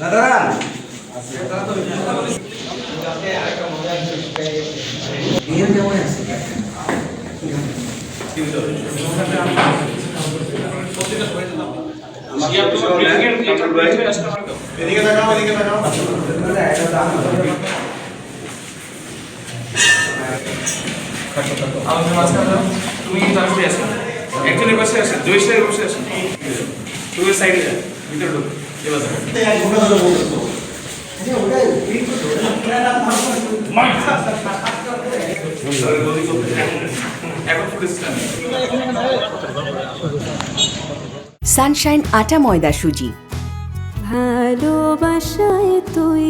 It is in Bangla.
দাদা। দাদা তো এদিকে তাকাও এদিকে তাকাও আমাদের মাঝখানে। তুমি তারপরে আসো একজনের পাশে আসে দুই সাইডের বসে আসো তুমি সাইডে ভিতরে ঢুক এবার। এখন সানশাইন আটা ময়দা সুজি। ভালোবাসায় তুই